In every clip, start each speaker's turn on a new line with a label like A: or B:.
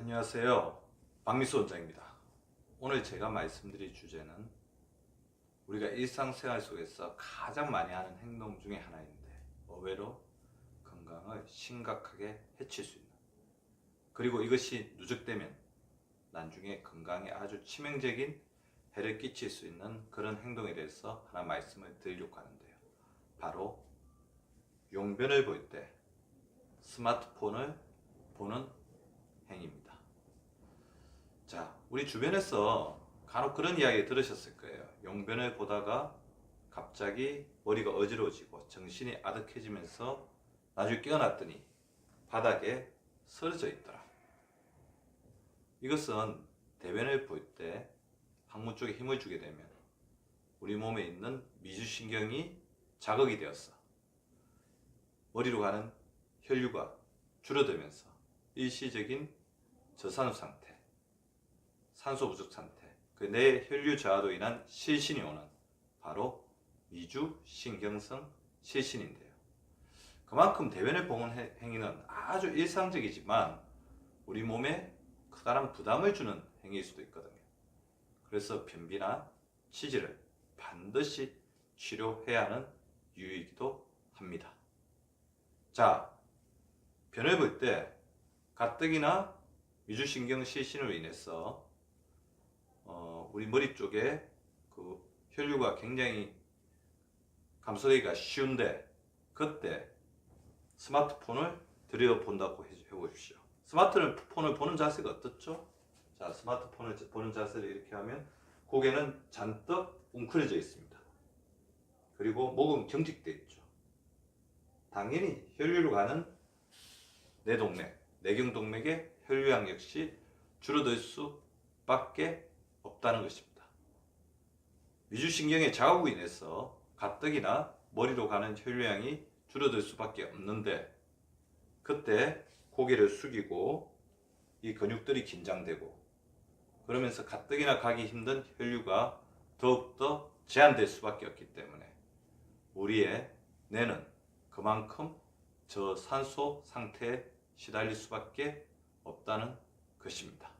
A: 안녕하세요. 박미수 원장입니다. 오늘 제가 말씀드릴 주제는 우리가 일상생활 속에서 가장 많이 하는 행동 중에 하나인데 의외로 건강을 심각하게 해칠 수 있는 그리고 이것이 누적되면 나중에 건강에 아주 치명적인 해를 끼칠 수 있는 그런 행동에 대해서 하나 말씀을 드리려고 하는데요. 바로 용변을 볼 때 스마트폰을 보는 행위입니다. 자, 우리 주변에서 간혹 그런 이야기 들으셨을 거예요. 용변을 보다가 갑자기 머리가 어지러워지고 정신이 아득해지면서 나중에 깨어났더니 바닥에 쓰러져 있더라. 이것은 대변을 볼 때 항문 쪽에 힘을 주게 되면 우리 몸에 있는 미주신경이 자극이 되었어. 머리로 가는 혈류가 줄어들면서 일시적인 저산후 상태, 산소 부족 상태, 그내 혈류 저하로 인한 실신이 오는 바로 미주 신경성 실신인데요. 그만큼 대변을 보는 해- 행위는 아주 일상적이지만 우리 몸에 커다란 부담을 주는 행위일 수도 있거든요. 그래서 변비나 치질을 반드시 치료해야 하는 이유이기도 합니다. 자, 변을 볼 때 가뜩이나 미주신경 실신으로 인해서 어, 우리 머리 쪽에 그 혈류가 굉장히 감소되기가 쉬운데 그때 스마트폰을 들여본다고 해- 해보십시오. 스마트폰을 보는 자세가 어떻죠? 자, 스마트폰을 보는 자세를 이렇게 하면 고개는 잔뜩 웅크려져 있습니다. 그리고 목은 경직돼 있죠. 당연히 혈류로 가는 뇌동맥, 뇌경동맥의 혈류량 역시 줄어들 수밖에 없다는 것입니다. 미주신경의 자극으로 인해서 가뜩이나 머리로 가는 혈류량이 줄어들 수밖에 없는데 그때 고개를 숙이고 이 근육들이 긴장되고 그러면서 가뜩이나 가기 힘든 혈류가 더욱더 제한될 수밖에 없기 때문에 우리의 뇌는 그만큼 저산소 상태에 시달릴 수밖에 없다는 것입니다.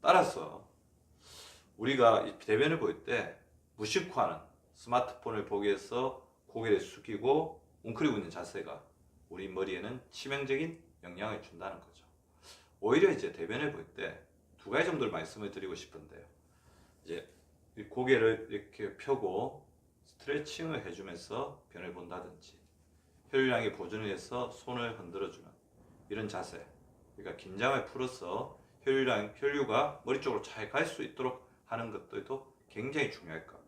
A: 따라서 우리가 이 대변을 볼 때 무심코하는 스마트폰을 보기 위해서 고개를 숙이고 웅크리고 있는 자세가 우리 머리에는 치명적인 영향을 준다는 거죠. 오히려 이제 대변을 볼 때 두 가지 정도를 말씀을 드리고 싶은데요. 이제 이 고개를 이렇게 펴고 스트레칭을 해주면서 변을 본다든지 혈류량이 보존을 해서 손을 흔들어주는 이런 자세. 그러니까 긴장을 풀어서 혈류량, 혈류가 머리 쪽으로 잘 갈 수 있도록 하는 것들도 굉장히 중요할 것 같고